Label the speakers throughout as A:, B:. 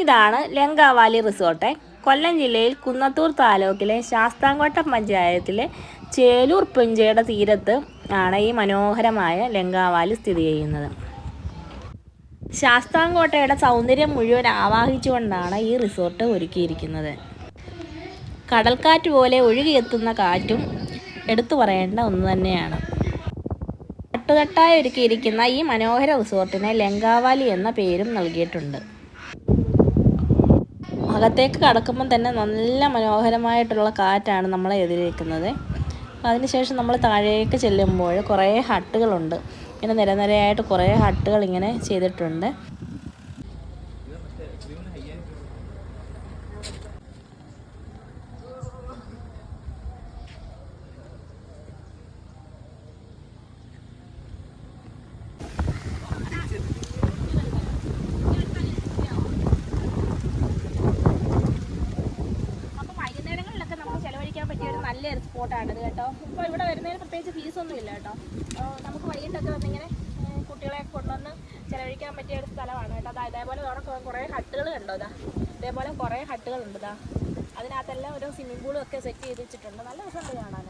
A: ഇതാണ് ലങ്കാവാലി റിസോർട്ട്. കൊല്ലം ജില്ലയിൽ കുന്നത്തൂർ താലൂക്കിലെ ശാസ്താംകോട്ട പഞ്ചായത്തിലെ ചേലൂർ പുഞ്ചയുടെ തീരത്ത് ആണ് ഈ മനോഹരമായ ലങ്കാവാലി സ്ഥിതി ചെയ്യുന്നത്. ശാസ്താംകോട്ടയുടെ സൗന്ദര്യം മുഴുവൻ ആവാഹിച്ചുകൊണ്ടാണ് ഈ റിസോർട്ട് ഒരുക്കിയിരിക്കുന്നത്. കടൽക്കാറ്റ് പോലെ ഒഴുകിയെത്തുന്ന കാറ്റും എടുത്തു പറയേണ്ട ഒന്ന് തന്നെയാണ്. തട്ടുതട്ടായി ഒരുക്കിയിരിക്കുന്ന ഈ മനോഹര റിസോർട്ടിനെ ലങ്കാവാലി എന്ന പേരും നൽകിയിട്ടുണ്ട്. അകത്തേക്ക് കടക്കുമ്പം തന്നെ നല്ല മനോഹരമായിട്ടുള്ള കാറ്റാണ് നമ്മളെ എതിരേക്കുന്നത് അതിനുശേഷം നമ്മൾ താഴേക്ക് ചെല്ലുമ്പോൾ കുറേ ഹട്ടുകളുണ്ട്. ഇങ്ങനെ നിരനിരയായിട്ട് കുറേ ഹട്ടുകൾ ഇങ്ങനെ ചെയ്തിട്ടുണ്ട് അപ്പോൾ വൈകുന്നേരങ്ങളിലൊക്കെ നമുക്ക് ചിലവഴിക്കാൻ പറ്റിയ ഒരു നല്ലൊരു സ്പോട്ടാണിത് കേട്ടോ. ഇപ്പോൾ ഇവിടെ വരുന്നതിന് പ്രത്യേകിച്ച് ഫീസൊന്നും ഇല്ല കേട്ടോ. നമുക്ക് വൈകിട്ടൊക്കെ വന്നിങ്ങനെ കുട്ടികളെ കൊണ്ടുവന്ന് ചിലവഴിക്കാൻ പറ്റിയ ഒരു സ്ഥലമാണ് കേട്ടോ. അതാ ഇതേപോലെ അവിടെ കുറേ ഹട്ടുകൾ കണ്ടോ ഇതാ? ഇതേപോലെ കുറേ ഹട്ടുകളുണ്ട് ഇതാ. അതിനകത്തെല്ലാം ഒരു സ്വിമ്മിംഗ് പൂളും ഒക്കെ സെറ്റ് ചെയ്ത് വെച്ചിട്ടുണ്ട്. നല്ല രസമുണ്ട് കാണാൻ.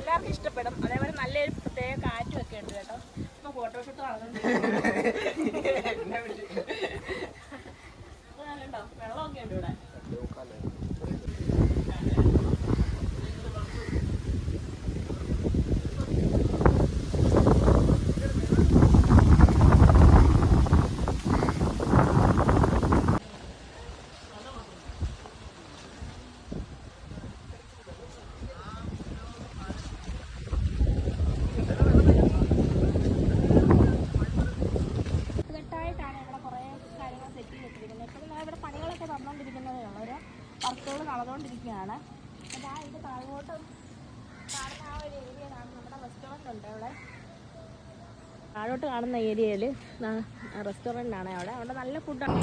A: എല്ലാവർക്കും ഇഷ്ടപ്പെടും. അതേപോലെ നല്ലൊരു പ്രത്യേക കാറ്റും ഒക്കെ ഉണ്ട് കേട്ടോ. ഇപ്പോൾ ഫോട്ടോഷൂട്ട് നടന്നുണ്ട് കണ്ടോ വെള്ളമൊക്കെ ഉണ്ട് ഇവിടെ കെട്ടായിട്ടാണ് ഇവിടെ കുറേ കാര്യങ്ങൾ സെറ്റ് ചെയ്ത് വെച്ചിരിക്കുന്നത് ഇപ്പോഴും ഞാൻ ഇവിടെ പണികളൊക്കെ നടന്നുകൊണ്ടിരിക്കുന്നതേ ഉള്ളൂ ഓരോ വർക്കുകൾ നടന്നുകൊണ്ടിരിക്കുകയാണ് അപ്പോൾ ആ ഇത് താഴോട്ട് കാണുന്ന ആ ഒരു ഏരിയയിലാണ് നമ്മുടെ റെസ്റ്റോറന്റ് ഉണ്ട് അവിടെ. താഴോട്ട് കാണുന്ന ഏരിയയിൽ റെസ്റ്റോറന്റ് ആണ് അവിടെ. അവിടെ നല്ല ഫുഡാണ്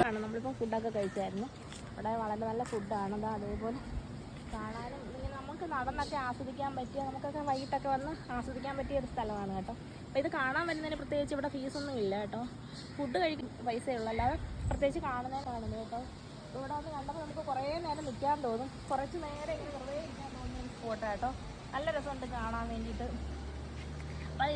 A: ാണ് നമ്മളിപ്പോൾ ഫുഡൊക്കെ കഴിച്ചായിരുന്നു. അവിടെ വളരെ നല്ല ഫുഡാണ് അതാ അതേപോലെ കാണാനും നമുക്ക് നടന്നൊക്കെ ആസ്വദിക്കാൻ പറ്റിയ നമുക്കൊക്കെ വൈകിട്ടൊക്കെ വന്ന് ആസ്വദിക്കാൻ പറ്റിയ ഒരു സ്ഥലമാണ് കേട്ടോ. അപ്പോൾ ഇത് കാണാൻ വരുന്നതിന് പ്രത്യേകിച്ച് ഇവിടെ ഫീസൊന്നും ഇല്ല കേട്ടോ. ഫുഡ് കഴിക്കും പൈസയുള്ളൂ. അല്ലാതെ പ്രത്യേകിച്ച് കാണുന്നതിന് കാണുന്നത് കേട്ടോ. ഇവിടെ വന്ന് കണ്ടപ്പോൾ നമുക്ക് കുറേ നേരം നിൽക്കാൻ തോന്നും. കുറച്ച് നേരം ഇങ്ങനെ കുറേ ഇരിക്കാൻ തോന്നുന്ന ഒരു സ്പോട്ട് കേട്ടോ. നല്ല രസമുണ്ട് കാണാൻ വേണ്ടിയിട്ട്. അപ്പോൾ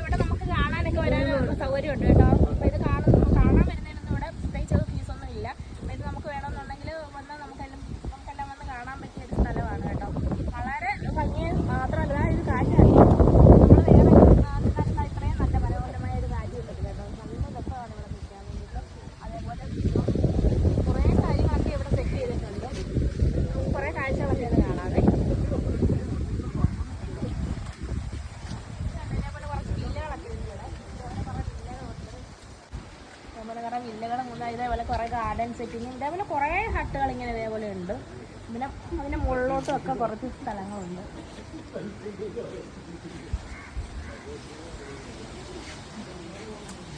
A: ഇവിടെ നമുക്ക് കാണാനൊക്കെ വരാനുള്ള സൗകര്യമുണ്ട് കേട്ടോ അപ്പോൾ ഇത് കാണുന്ന കാണാൻ വരുന്നതിനൊന്നും ഇവിടെ പ്രത്യേകിച്ച് ഒരു ഫീസൊന്നും ഇല്ല അപ്പോൾ ഇത് നമുക്ക് വേണമെന്നുണ്ടെങ്കിൽ വന്ന് നമുക്കെല്ലാം നമുക്കെല്ലാം വന്ന് കാണാൻ പറ്റിയ ഒരു സ്ഥലമാണ് കേട്ടോ വളരെ ഭംഗി മാത്രമല്ല ദാ ഇത് കാറ്റാണ് നമ്മൾ വേറെ നാട്ടിൽ ഇത്രയും നല്ല മനോഹരമായ ഒരു കാര്യമില്ല കേട്ടോ നല്ല രസമാണ് ഇവിടെ നിൽക്കാൻ വേണ്ടിയിട്ട് അതേപോലെ കുറേ കാര്യങ്ങളൊക്കെ ഇവിടെ സെറ്റ് ചെയ്തിട്ടുണ്ട് കുറേ കാഴ്ചകളൊക്കെ ഇത് കാണാതെ അതേപോലെ കുറച്ച് വില്ലകളൊക്കെ ഉണ്ട് ഇവിടെ ഇതേപോലെ കുറേ വില്ലകളുണ്ട് അതേപോലെ കുറേ വില്ലകളും ഇതേപോലെ കുറേ ഗാർഡൻ സെറ്റിങ് ഇതേപോലെ കുറേ ഹട്ടുകൾ ഇങ്ങനെ ഇതേപോലെ ഉണ്ട്. പിന്നെ അതിന്റെ മുകളിലോട്ടും ഒക്കെ കുറച്ച് സ്ഥലങ്ങളുണ്ട്.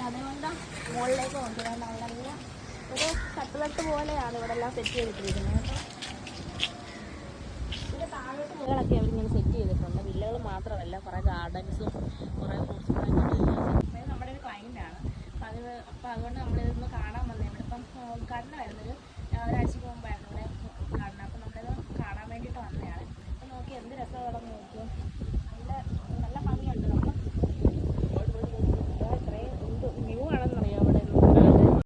A: അതുകൊണ്ട് മുകളിലേക്ക് കൊണ്ടുവരാൻ ഒരു തട്ടുതട്ട് പോലെയാണ് ഇവിടെ എല്ലാം സെറ്റ് ചെയ്തിട്ടിരിക്കുന്നത്. കേട്ടോ. ഇതിന്റെ താഴോട്ട് മുകളൊക്കെ അവരിങ്ങനെ സെറ്റ് ചെയ്തിട്ടുണ്ട്. വില്ലകൾ മാത്രമല്ല കുറേ ഗാർഡൻസും കുറേ ഫ്രൂട്ട്സ് അപ്പൊ അതുകൊണ്ട് നമ്മൾ ഇതൊന്ന് കാണാൻ വന്നതാണ് ഇപ്പം കണ്ണായിരുന്നത് ഒരാഴ്ചക്ക് മുമ്പായിരുന്നു ഇവിടെ കണ്ണ്. അപ്പോൾ നമ്മളിത് കാണാൻ വേണ്ടിയിട്ട് വന്നതാണ് അപ്പൊ നോക്കി എന്ത് രസമാണ്